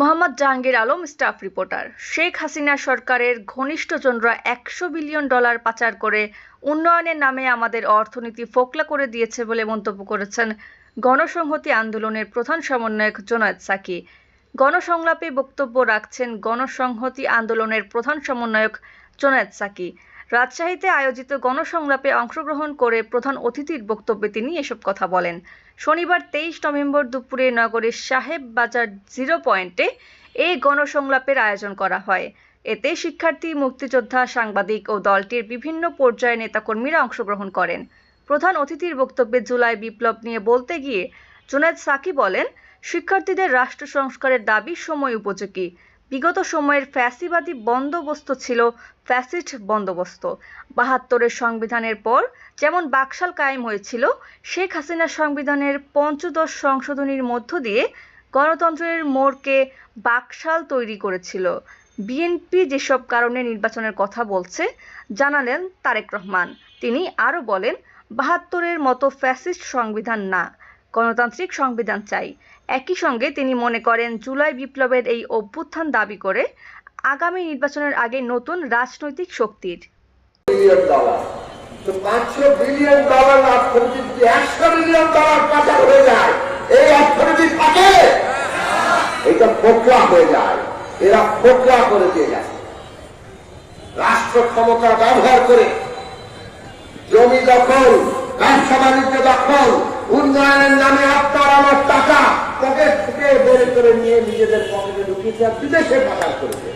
Mohammad Jahangir Alam, staff reporter. Sheikh Hasina সরকারের ঘনিষ্ঠজনরা একশো বিলিয়ন ডলার পাচার করে উন্নয়নের নামে আমাদের অর্থনীতি ফোকলা করে দিয়েছে বলে মন্তব্য করেছেন গণসংহতি আন্দোলনের প্রধান সমন্বয়ক জোনায়েদ সাকি। গণসংলাপে বক্তব্য রাখছেন গণসংহতি আন্দোলনের প্রধান সমন্বয়ক জোনায়েদ সাকি। রাজশাহীতে আয়োজিত গণসংলাপে অংশগ্রহণ করে প্রধান অতিথির বক্তব্যে তিনি এসব কথা বলেন। শনিবার তেইশ নভেম্বর দুপুরে নগরের সাহেব বাজার জিরো পয়েন্টে এই গণসংলাপের আয়োজন করা হয়। এতে শিক্ষার্থী, মুক্তিযোদ্ধা, সাংবাদিক ও দলটির বিভিন্ন পর্যায়ের নেতাকর্মীরা অংশগ্রহণ করেন। প্রধান অতিথির বক্তব্যে জুলাই বিপ্লব নিয়ে বলতে গিয়ে জুনায়েদ সাকি বলেন, শিক্ষার্থীদের রাষ্ট্র সংস্কারের দাবি সময় উপযোগী। বিগত সময়ের ফ্যাসিবাদী বন্দোবস্ত ছিল ফ্যাসিস্ট বন্দোবস্ত। বাহাত্তরের সংবিধানের পর যেমন বাকশাল কায়েম হয়েছিল, শেখ হাসিনার সংবিধানের পঞ্চদশ সংশোধনীর মধ্য দিয়ে গণতন্ত্রের মোড়কে বাকশাল তৈরি করেছিল। বিএনপি যেসব কারণে নির্বাচনের কথা বলছে, জানালেন তারেক রহমান। তিনি আরও বলেন, বাহাত্তরের মতো ফ্যাসিস্ট সংবিধান না। গণতান্ত্রিক সংবিধান চাই। একই সঙ্গে তিনি মনে করেন, জুলাই বিপ্লবের এই অভ্যুত্থান দাবি করে আগামী নির্বাচনের আগে নতুন রাজনৈতিক শক্তির। রাষ্ট্র ক্ষমতা ব্যবহার করে জমি দখল, ব্যবসা বাণিজ্য দখল উন্নয়নের নামে আপনার আমার টাকা পকেট থেকে বের করে নিয়ে নিজেদের পকেটে ঢুকিয়েছে আর বিদেশে পাচার করেছে।